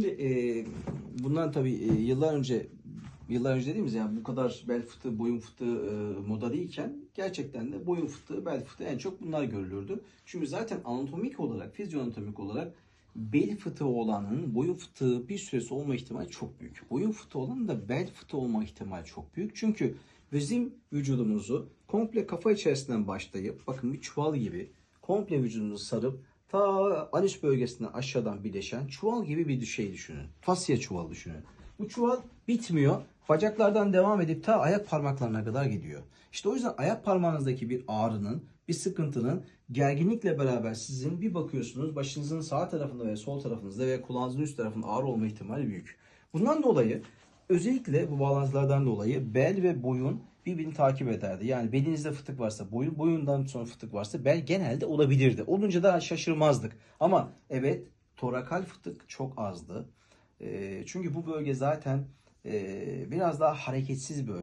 Şimdi, e, bundan tabii e, yıllar önce yıllar önce dediğimiz yani bu kadar bel fıtığı, boyun fıtığı e, moda değilken gerçekten de boyun fıtığı, bel fıtığı en çok bunlar görülürdü. Çünkü zaten anatomik olarak, fizyoanatomik olarak bel fıtığı olanın boyun fıtığı bir süresi olma ihtimali çok büyük. Boyun fıtığı olanın da bel fıtığı olma ihtimali çok büyük. Çünkü bizim vücudumuzu komple kafa içerisinden başlayıp bakın bir çuval gibi komple vücudumuzu sarıp ta anüs bölgesinden aşağıdan birleşen çuval gibi bir şey düşünün. Fasya çuval düşünün. Bu çuval bitmiyor. Bacaklardan devam edip ta ayak parmaklarına kadar gidiyor. İşte o yüzden ayak parmağınızdaki bir ağrının, bir sıkıntının gerginlikle beraber sizin bir bakıyorsunuz başınızın sağ tarafında veya sol tarafınızda veya kulağınızın üst tarafında ağrı olma ihtimali büyük. Bundan dolayı özellikle bu bağlantılardan dolayı bel ve boyun birbirini takip ederdi. Yani belinizde fıtık varsa boyun, boyundan sonra fıtık varsa bel genelde olabilirdi. Olunca da şaşırmazdık. Ama evet torakal fıtık çok azdı. Ee, çünkü bu bölge zaten e, biraz daha hareketsiz bölge.